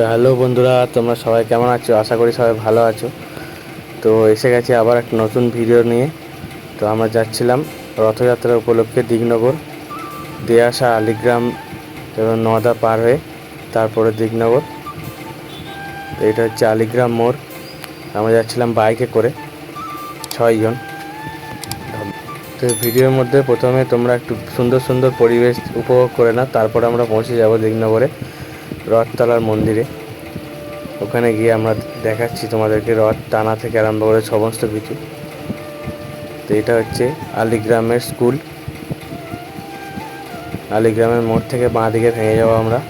তো হ্যালো বন্ধুরা, তোমরা সবাই কেমন আছো? আশা করি সবাই ভালো আছো। তো এসে গেছি আবার একটা নতুন ভিডিও নিয়ে। তো আমরা যাচ্ছিলাম রথযাত্রা উপলক্ষে দিগনগর। আসা আলিগ্রাম এবং নদা পার হয়ে তারপরে দিগনগর। তো এটা হচ্ছে আলিগ্রাম মোড়। আমরা যাচ্ছিলাম বাইকে করে ছয়জন তো ভিডিওর মধ্যে প্রথমে তোমরা একটু সুন্দর সুন্দর পরিবেশ উপভোগ করে নাও, তারপর আমরা পৌঁছে যাব দিগনগরে। রথতলার মন্দিরে। ওখানে গিয়ে আমরা দেখাচ্ছি তোমাদেরকে রথ টানা থেকে আরম্ভ করে সমস্ত কিছু। তো এটা হচ্ছে আলিগ্রামের স্কুল। আলিগ্রামের মোড় থেকে বাঁ দিকে ভেঙে যাব আমরা।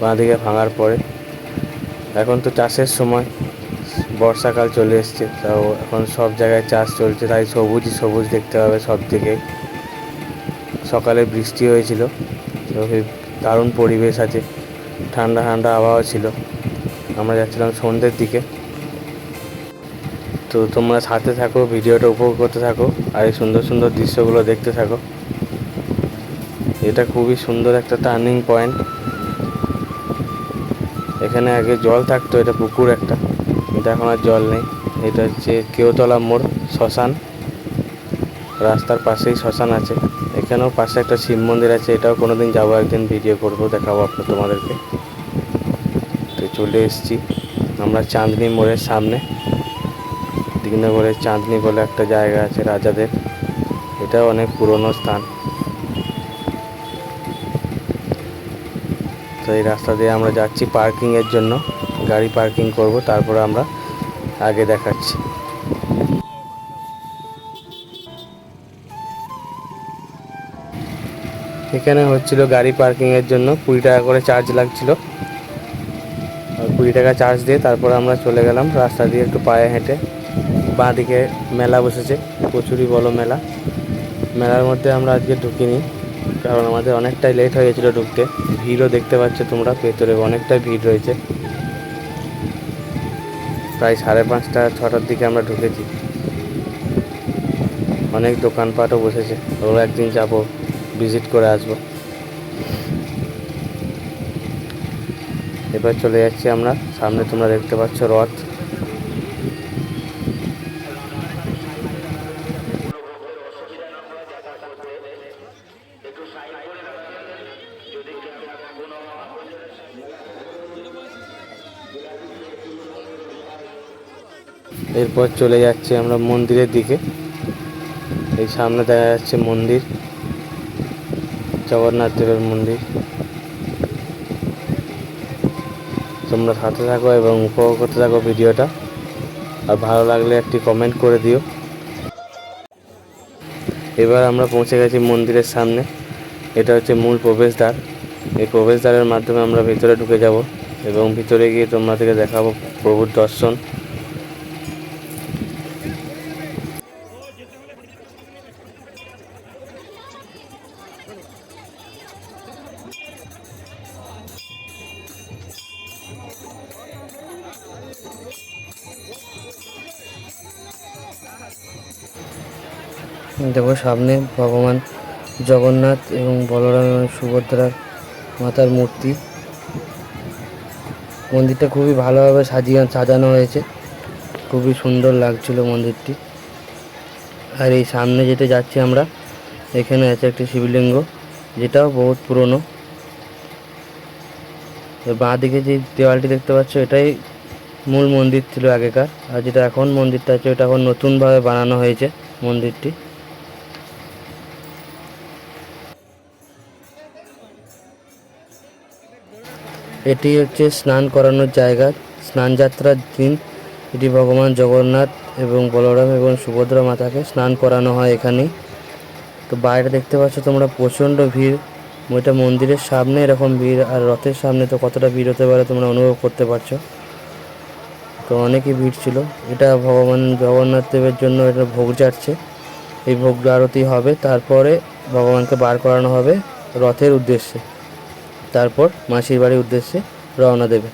বাঁ দিকে ভাঙার পরে। এখন তো চাষের সময়। বর্ষাকাল চলে এসছে, তাও এখন সব জায়গায় চাষ চলছে, তাই সবুজই সবুজ দেখতে হবে সব দিকে। সকালে বৃষ্টি হয়েছিল দারুণ পরিবেশ আছে। ঠান্ডা ঠান্ডা আবহাওয়া ছিল। আমরা যাচ্ছিলাম সন্ধ্যের দিকে। তো তোমরা সাথে থাকো, ভিডিওটা উপভোগ করতে থাকো আর এই সুন্দর সুন্দর দৃশ্যগুলো দেখতে থাকো। এটা খুবই সুন্দর একটা টার্নিং পয়েন্ট এখানে আগে জল থাকতো, এটা পুকুর একটা। এটা এখন আর জল নেই। এটা হচ্ছে কেওতলা মোড়, শ্মশান। রাস্তার পাশেই শ্মশান আছে। এখানেও পাশে একটা শিব মন্দির আছে। এটাও কোনোদিন যাব, একদিন ভিডিও করব, দেখাবো আপনার তোমাদেরকে। তো চলে এসেছি আমরা চাঁদনি মোড়ের সামনে। দিগনগরের চাঁদনি বলে একটা জায়গা আছে রাজাদের। এটাও অনেক পুরনো স্থান। তো এই রাস্তা দিয়ে আমরা যাচ্ছি পার্কিংয়ের জন্য। গাড়ি পার্কিং করব, তারপরে আমরা আগে দেখাচ্ছি। এখানে হচ্ছিল গাড়ি পার্কিংয়ের জন্য কুড়ি টাকা করে চার্জ লাগছিল। কুড়ি টাকা চার্জ দিয়ে তারপর আমরা চলে গেলাম রাস্তা দিয়ে একটু পায়ে হেঁটে। বাঁ দিকে মেলা বসেছে প্রচুরই বড় মেলা। মেলার মধ্যে আমরা আজকে ঢুকিনি, কারণ আমাদের অনেকটাই লেট হয়ে গেছিল ঢুকতে। ভিড়ও দেখতে পাচ্ছ তোমরা, ভেতরে অনেকটাই ভিড় রয়েছে। প্রায় সাড়ে পাঁচটা, ছটার দিকে আমরা ঢুকেছি। অনেক দোকানপাটও বসেছে, ওরা একদিন যাব। ভিজিট করে আসব। এবার চলে যাচ্ছি আমরা। সামনে তোমরা দেখতে পাচ্ছ রথ। এরপর চলে যাচ্ছি আমরা মন্দিরের দিকে। এই সামনে দেখা যাচ্ছে মন্দির। জগন্নাথ দেবের মন্দির। তোমরা সাথে থাকো এবং উপভোগ করতে থাকো ভিডিওটা। আর ভালো লাগলে একটি কমেন্ট করে দিও। এবার আমরা পৌঁছে গেছি মন্দিরের সামনে। এটা হচ্ছে মূল প্রবেশদ্বার। এই প্রবেশদ্বারের মাধ্যমে আমরা ভিতরে ঢুকে যাব এবং ভিতরে গিয়ে তোমাদেরকে দেখাবো প্রভুর দর্শন। দেখো সামনে ভগবান জগন্নাথ এবং বলরাম এবং সুভদ্রার মাতার মূর্তি। মন্দিরটা খুবই ভালোভাবে সাজিয়ে সাজানো হয়েছে। খুবই সুন্দর লাগছিল মন্দিরটি। আর এই সামনে যেতে যাচ্ছি আমরা, এখানে আছে একটি শিবলিঙ্গ, যেটাও বহুত পুরনো। বাঁ দিকে যে দেওয়ালটি দেখতে পাচ্ছ, এটাই মূল মন্দির ছিল আগেকার। আর যেটা এখন মন্দিরটা আছে, ওটা এখন নতুনভাবে বানানো হয়েছে মন্দিরটি। এটি হচ্ছে স্নান করানোর জায়গা। স্নান যাত্রার দিন এটি ভগবান জগন্নাথ এবং বলরাম এবং সুভদ্রা মাতাকে স্নান করানো হয় এখানে। তো বাইরে দেখতে পাচ্ছ তোমরা প্রচণ্ড ভিড়। ওইটা মন্দিরের সামনে এরকম ভিড় আর রথের সামনে তো কতটা ভিড় হতে পারে তোমরা অনুভব করতে পারছ। তো অনেকই ভিড় ছিল। এটা ভগবান জগন্নাথ দেবের জন্য এটা ভোগ যাচ্ছে। এই ভোগ আরতি হবে, তারপরে ভগবানকে বার করানো হবে রথের উদ্দেশ্যে। তারপর মাসির বাড়ির উদ্দেশ্যে রওনা দেবে।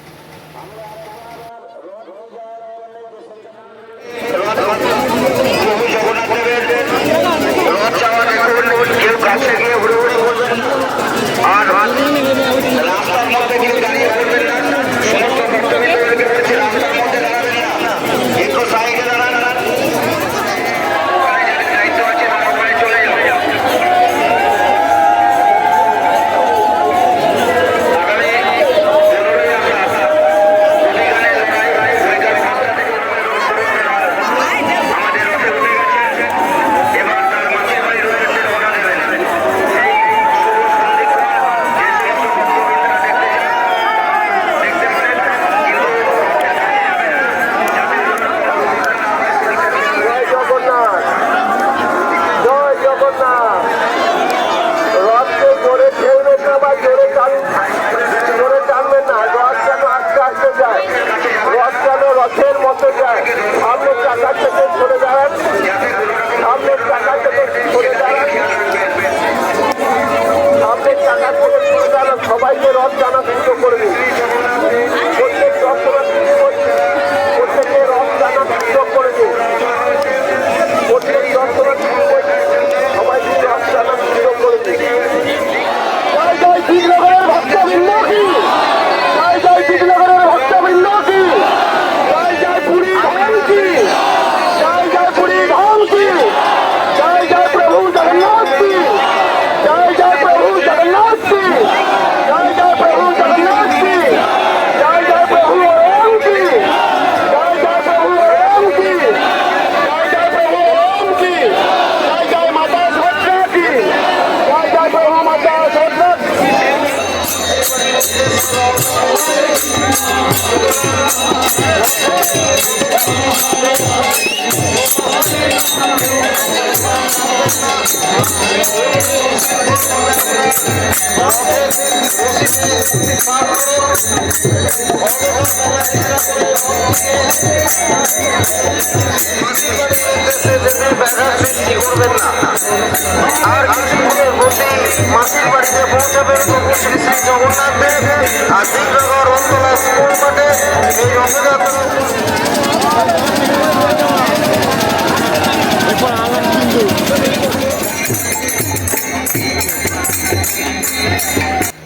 আর কিছুক্ষণের মধ্যেই মাসির বাড়িতে পৌঁছাবেন প্রভু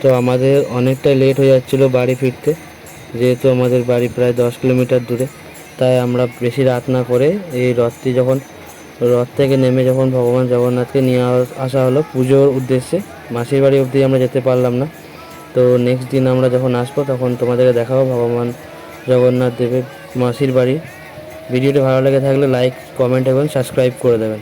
তো আমাদের অনেকটা লেট হয়ে যাচ্ছিল বাড়ি ফিরতে, যেহেতু আমাদের বাড়ি প্রায় দশ কিলোমিটার দূরে। তাই আমরা বেশি রাত না করে এই রথটি যখন, রথ থেকে নেমে যখন ভগবান জগন্নাথকে নিয়ে আসা হলো পুজোর উদ্দেশ্যে, মাসির বাড়ি অবধি আমরা যেতে পারলাম না। তো নেক্সট দিন আমরা যখন আসব, তখন তোমাদেরকে দেখাবো ভগবান জগন্নাথ দেবের মাসির বাড়ি। ভিডিওটি ভালো লেগে থাকলে লাইক কমেন্ট এবং সাবস্ক্রাইব করে দেবেন।